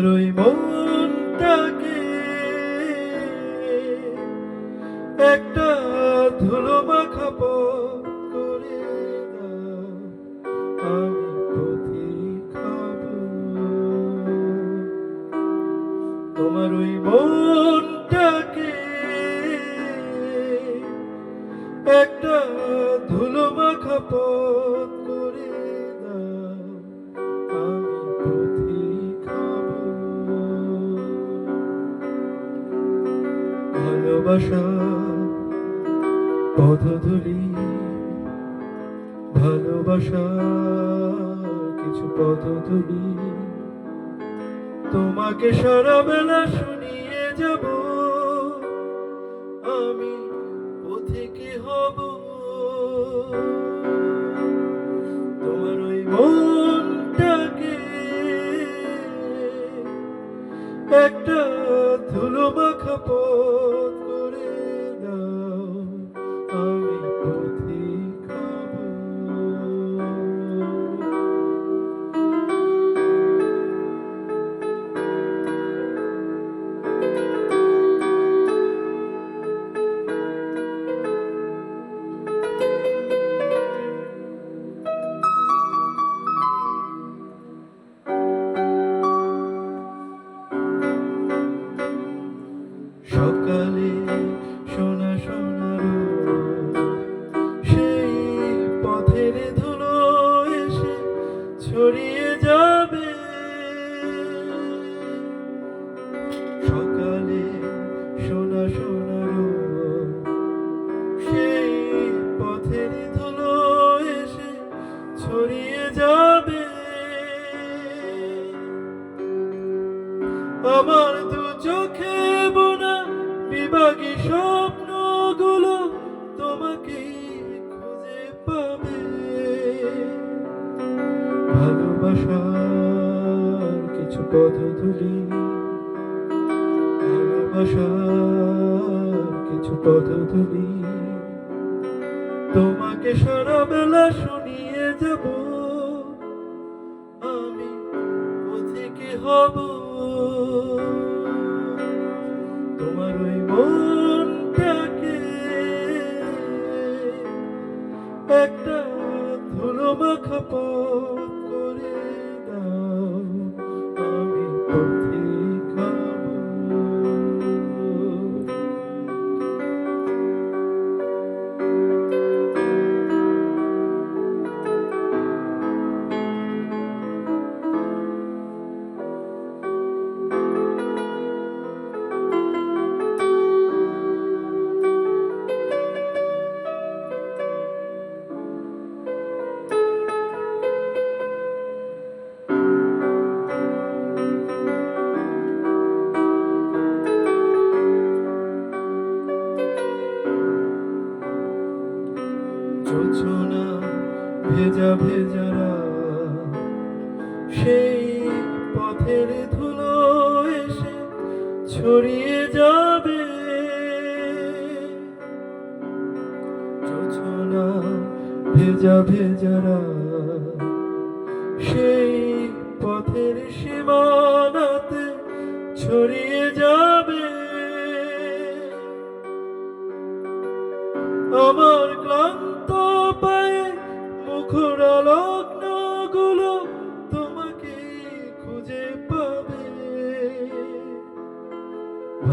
তোমার ওই মনটাকে একটা ধুলো মাখা পথ তোমার ওই একটা ধুলো মাখা ভালোবাসা পথধূলি ভালোবাসা, কিছু পথধূলি তোমাকে সারা বেলা শুনিয়ে যাব, আমি পথিকে হব? তোমার ওই মনটাকে একটা ধুলো মাখা পথ আমার দু চোখে বোনা বিভাগী স্বপ্নগুলো তোমাকে খুঁজে পাবে। ভালোবাসার কিছু পদধূলি ভালোবাসার কিছু পদধূলি তোমাকে সারা বেলা শুনিয়ে যাব। আমি পথিকে হব? তোমার ওই মনটাকে একটা ধুলো মাখা করে ভেজা ভেজারা সেই পথের ধুলো এসে ছড়িয়ে যাবে। জোছনা ভেজা ভেজারা সেই পথের সীমানাতে ছড়িয়ে যাবে। আমার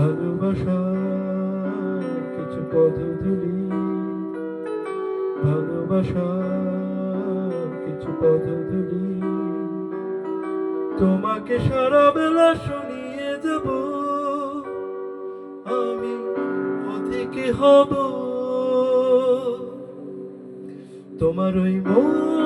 ভালোবাসার কিছু পদধূলি ভালোবাসার কিছু পদধূলি তোমাকে সারা বেলা শুনিয়ে যাব। আমি পথিকে হব। তোমার ওই মনটাকে